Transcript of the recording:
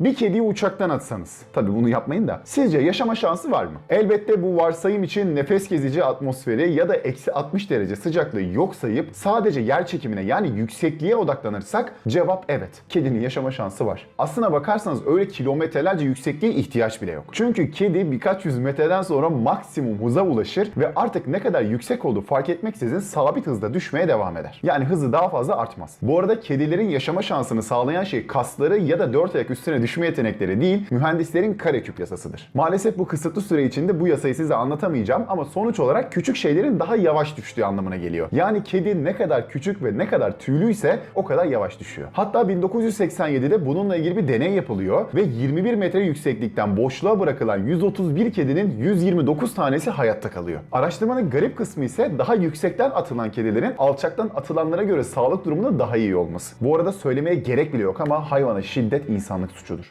Bir kediyi uçaktan atsanız, tabi bunu yapmayın da, sizce yaşama şansı var mı? Elbette bu varsayım için nefes gezici atmosferi ya da eksi 60 derece sıcaklığı yok sayıp sadece yer çekimine yani yüksekliğe odaklanırsak cevap evet. Kedinin yaşama şansı var. Aslına bakarsanız öyle kilometrelerce yüksekliğe ihtiyaç bile yok. Çünkü kedi birkaç yüz metreden sonra maksimum hıza ulaşır ve artık ne kadar yüksek olduğu fark etmeksizin sabit hızda düşmeye devam eder. Yani hızı daha fazla artmaz. Bu arada kedilerin yaşama şansını sağlayan şey kasları ya da dört ayak üstüne düşme yetenekleri değil, mühendislerin kareküp yasasıdır. Maalesef bu kısıtlı süre içinde bu yasayı size anlatamayacağım ama sonuç olarak küçük şeylerin daha yavaş düştüğü anlamına geliyor. Yani kedi ne kadar küçük ve ne kadar tüylüyse o kadar yavaş düşüyor. Hatta 1987'de bununla ilgili bir deney yapılıyor ve 21 metre yükseklikten boşluğa bırakılan 131 kedinin 129 tanesi hayatta kalıyor. Araştırmanın garip kısmı ise daha yüksekten atılan kedilerin alçaktan atılanlara göre sağlık durumunda daha iyi olması. Bu arada söylemeye gerek bile yok ama hayvana şiddet insanlık suçudur.